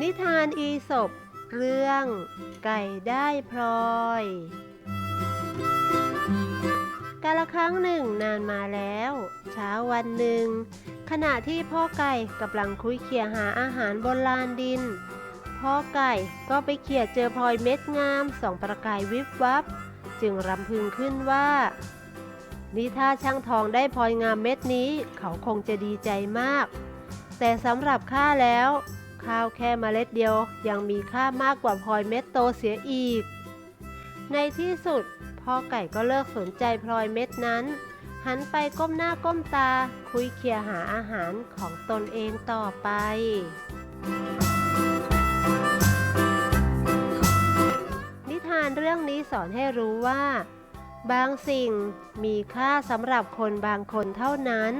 นิทานอีศบเรื่องไก่ได้พลอยกาละครั้งหนึ่งนานมาแล้ว เช้าวันหนึ่ง ขณะที่พ่อไก่กำลังคุยเขี่ยหาอาหารบนลานดิน พ่อไก่ก็ไปเขี่ยเจอพลอยเม็ดงามสองประกายวิบวับ จึงรำพึงขึ้นว่า นี่ถ้าช่างทองได้พลอยงามเม็ดนี้ เขาคงจะดีใจมาก แต่สำหรับข้าแล้ว ข้าวแค่เมล็ดเดียวยังมีค่ามากกว่าพลอยเม็ดโตเสียอีก ในที่สุดพ่อไก่ก็เลิกสนใจพลอยเม็ดนั้น หันไปก้มหน้าก้มตาคุยเคียหาอาหารของตนเองต่อไปนิทานเรื่องนี้สอนให้รู้ว่า บางสิ่งมีค่าสำหรับคนบางคนเท่านั้น